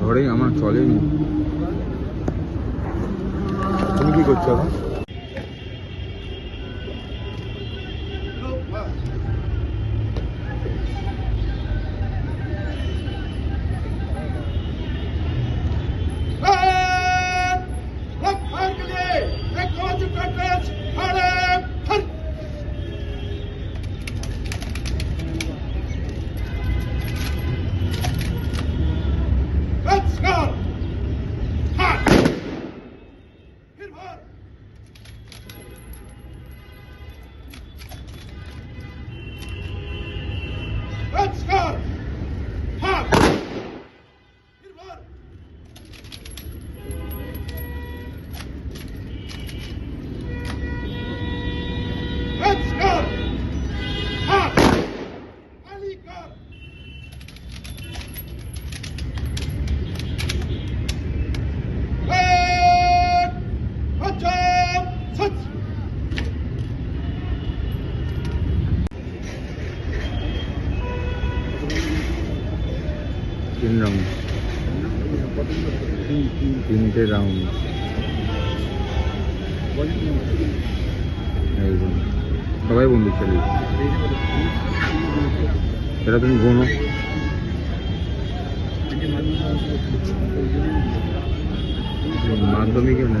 ধরেই আমার চলেনি। তুমি কি করছ? তিনটে রাউন্ড একদম সবাই বন্ধু ছেলে সেটা তুমি গোনো মাধ্যমিকে না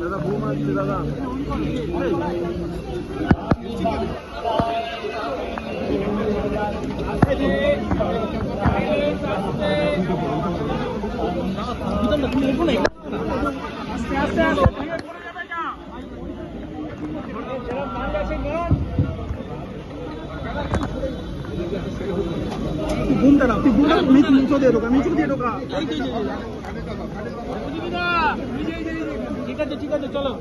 দাদা বউ মারছে দাদা আস্তে আস্তে আস্তে সিবিএস घूम दादा तू घूम मी तुमचं दे का मी दे का ঠিক আছে ঠিক আছে চলো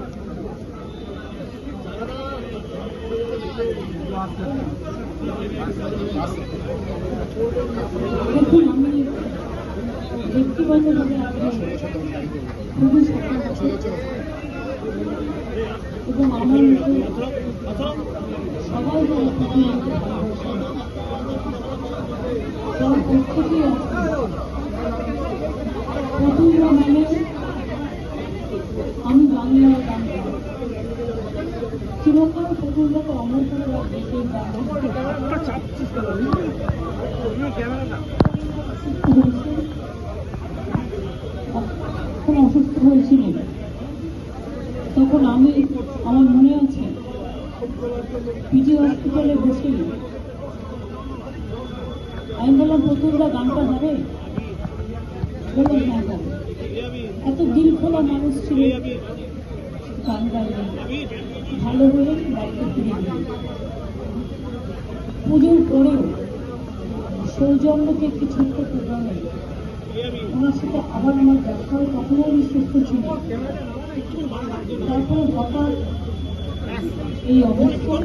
দেখুন আমি ব্যক্তিগতভাবে আপনাকে খুবই সফল আছি এবং আমার মতো সবাই যেন প্রত্যেকেই আছে? প্রথম মানে আমি বাংলায় গান গাই চিরকাল প্রথমটাকে অমর করে রাখবে সেই গান তখন অসুস্থ হয়েছিলেন তখন আমি আমার মনে আছে পিজি হসপিটালে বসে আমি বললাম প্রতুলদা গানটা হবে বললাম হ্যাঁ হবে এত দিল খোলা ভালো গেলেন পুজোর পরেও সৌজন্যকে একটি ছোট্ট প্রোগ্রামে ওনার সাথে আবার আমার দেখা তখনও আমি সুস্থ ছিল তারপরে হঠাৎ এই অবস্থা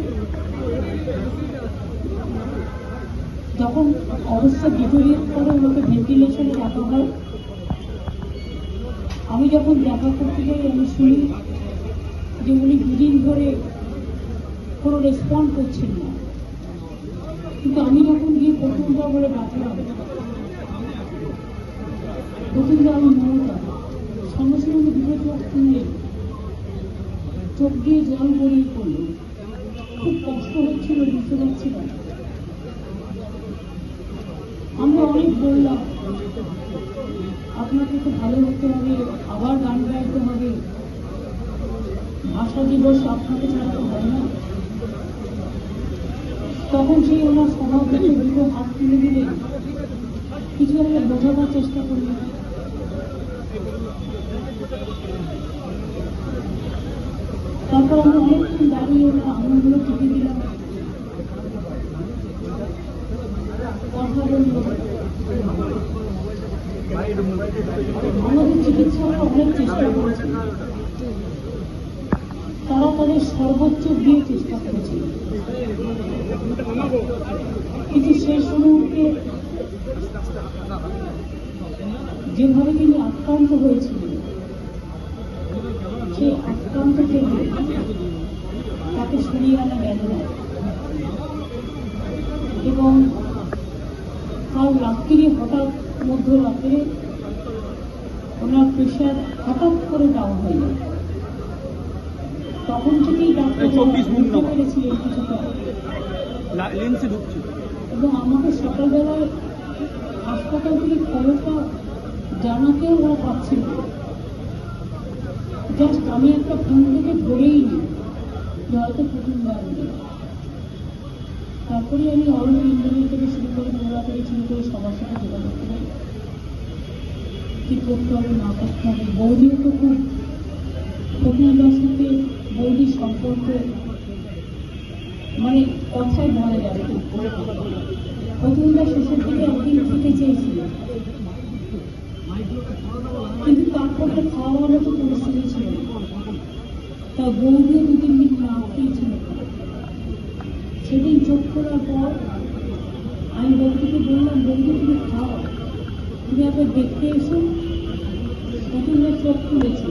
যখন অবস্থা ডিটোরিয়েট করে ওনাকে ভেন্টিলেশনে রাখা হয় আমি যখন দেখা করতে যাই, আমি শুনি যে উনি দুদিন ধরে কোনো রেসপন্ড করছেন না। কিন্তু আমি যখন গিয়ে প্রথমবার বলে ডাকলাম প্রথমবার আমি মমতা সঙ্গে সঙ্গে দুটো চোখ খুলে চোখ দিয়ে জল গড়িয়ে পড়ল। খুব কষ্ট হচ্ছিল, বুঝতে পারছিলাম আমরা অনেক বললাম আপনাকে তো ভালো হতে হবে, আবার গান গাইতে হবে। ভাষা দিবস আপনাকে ছাড়া তো হয় না। তখন সেই ওনার স্বভাব দেখে দুটো হাত তুলে দিলেন কিছু একটা বোঝাবার চেষ্টা করলেন। তারপর আমরা অনেকক্ষণ দাঁড়িয়ে আঙুলগুলো টিপে দিলাম। কথা বলল। আমাদের চিকিৎসকরা অনেক চেষ্টা করেছে তারা তাদের সর্বোচ্চ দিয়ে চেষ্টা করেছে কিন্তু শেষ মুহূর্তে যেভাবে তিনি আক্রান্ত হয়েছিলেন সেই আক্রান্ত থেকে তাকে সরিয়ে আনা গেল না এবং কাল রাত্রি হঠাৎ মধ্যরাত্রে ওনার প্রেশার হঠাৎ করে ডাউন হয়ে তখন থেকেই ডাক্তার পেরেছিলেন কিছুটা লেন্সে ঢুকছে। এবং আমাকে সকালবেলায় হাসপাতাল থেকে খবরটা জানাতেও ওরা পাচ্ছিল জাস্ট আমি একটা ফোন থেকে ধরেই নি হয়তো প্রথমবার তারপরে আমি অরণ্য ইঞ্জিনিয়ার থেকে শুরু করে মোড়া থেকে শুরু করে সবার সাথে যোগাযোগ করে কি করতে হবে, না করতে হবে বৌদিও তো খুব প্রতিমার সাথে বৌদির সম্পর্ক মানে কথায় বলা যাবে না। প্রতিমার শেষের দিকে একদিন খেতে চেয়েছিল কিন্তু তারপর তো খাওয়ার মতো পরিস্থিতি ছিল। তা বৌদিও দু তিন দিন না খেয়েছিল সেদিন করার পর আমি বৌদিকে বললাম বন্ধু তুমি খাও। তুমি একবার দেখতে এসো। প্রথমে চোখ খুলেছে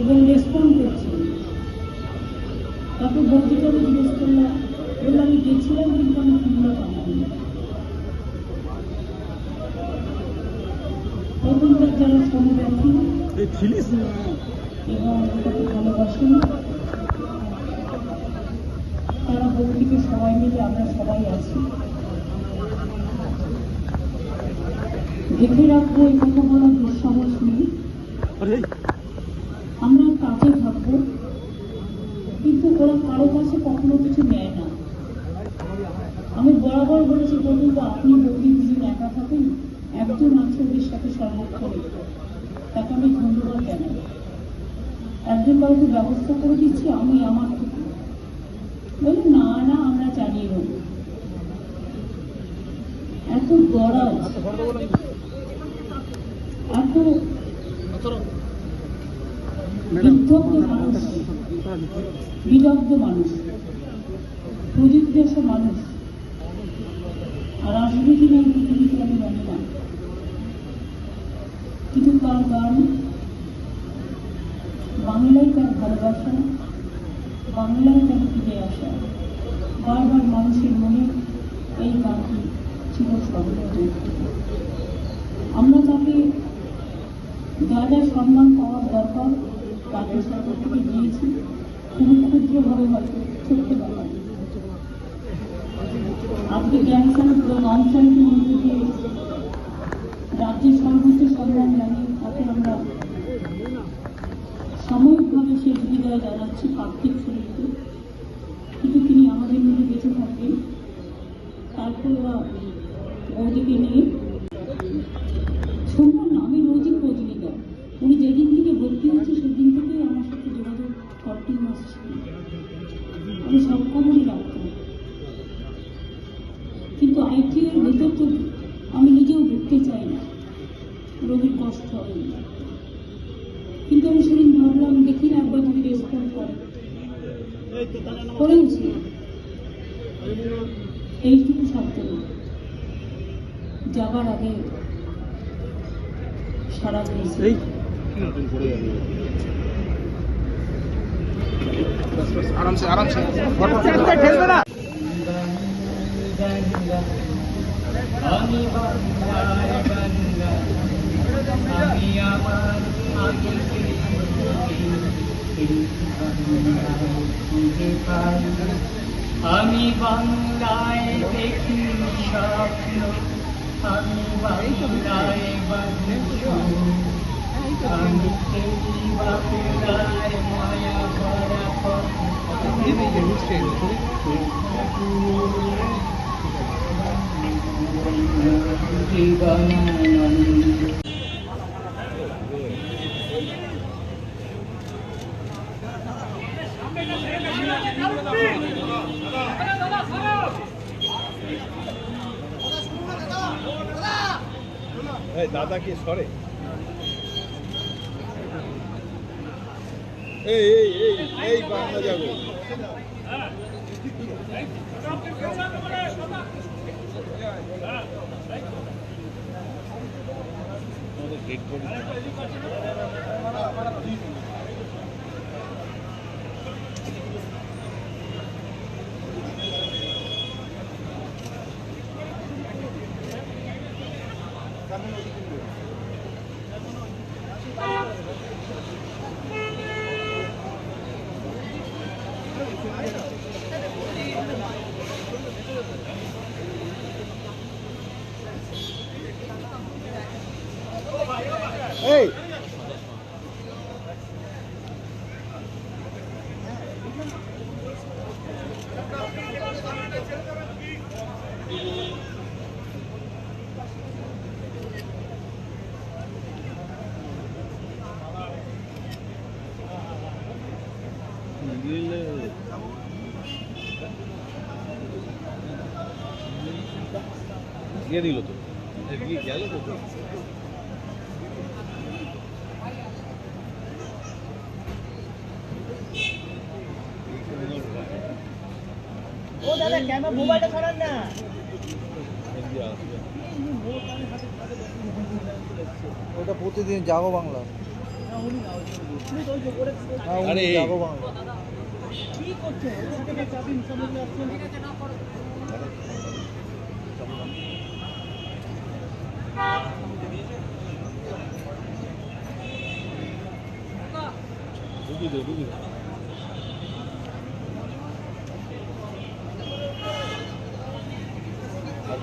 এবং রেসপন্ড করছে। তারপর বৌদিকে আমি জিজ্ঞেস করলাম। বললাম আমি গেছিলাম কিন্তু আমি ফিরলাম পাইনি প্রথমবার যারা সমব্যথী এবং তাকে ভালোবাসেন তারা বৌদিকে সবাই মিলে আমরা সবাই আছি। দেখে রাখব এই কথা বলার দুঃসাহস নেই আমরা কাজে থাকব। কিন্তু ওরা কারও কাছে কখনো কিছু নেয় না। আমি বরাবর বলেছি বলুন তো আপনি বৌদি দুজন একা থাকেন। একজন আছে ওদের সাথে সর্বক্ষণে তাকে আমি ধন্যবাদ জানাই একজন কাউকে ব্যবস্থা করে দিচ্ছি আমি আমার থেকে বলি না না চালিয়ে নেব এত গরজ এত বিদ্ধ মানুষ বিদগ্ধ মানুষ প্রযুক্ত মানুষ আর রাজনীতি নিয়ে পৃথিবীতে আমি জানি না কিন্তু তার গান বাংলায় তার ভালোবাসা বাংলায় তার ফিরে আসা। বারবার মানুষের মনে এই গানটি ছিল স্মরণীয় আমরা তাকে যা যা সম্মান পাওয়ার দরকার, তাকে সরকার থেকে দিয়েছি খুবই ক্ষুদ্রভাবে হয়তো ছোট্ট ব্যাপার। আজকে ক্যান্সার পুরো অঞ্চলটির মধ্যে রাজ্যের সর্বোচ্চ সম্মান জানিয়ে তাকে আমরা সাময়িকভাবে শেষ বিদায় জানাচ্ছি পার্থিব এইটুকু শব্দ যাবার আগে সারা দিয়েছি আমি আমার আগে আমি বাংলায় দেখি স্বপ্ন আমি বাংলায় বাংলা আমি এই বাংলার মায়া ভরা জীবনানন্দ দাদা কি সরে? এই এই বাংলা যাব। এই দিয়ে দিল তো। গেল তো ও দাদা কেন মোবাইলটা সরান না? ওটা প্রতিদিন জাগো বাংলা। আরে। জাগো বাংলা। ঢুকি দে ঢুকি দে আর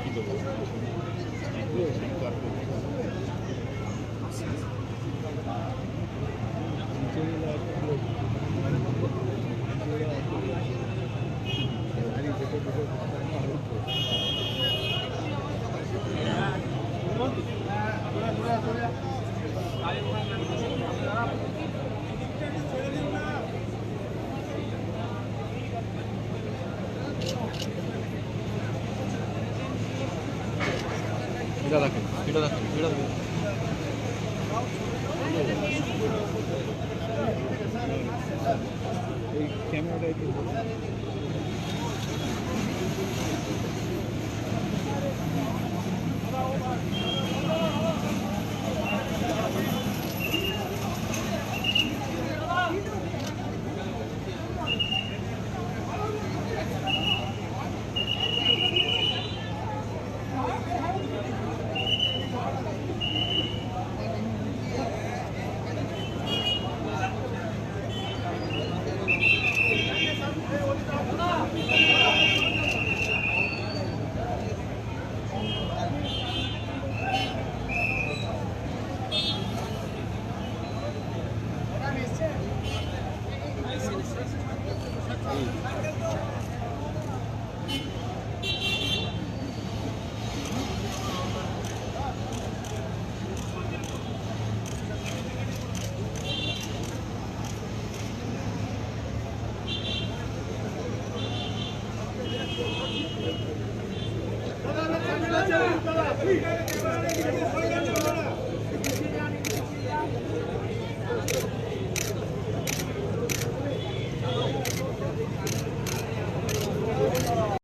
কি দেবো এটা দেখো এটা দেখো এটা দেখো এই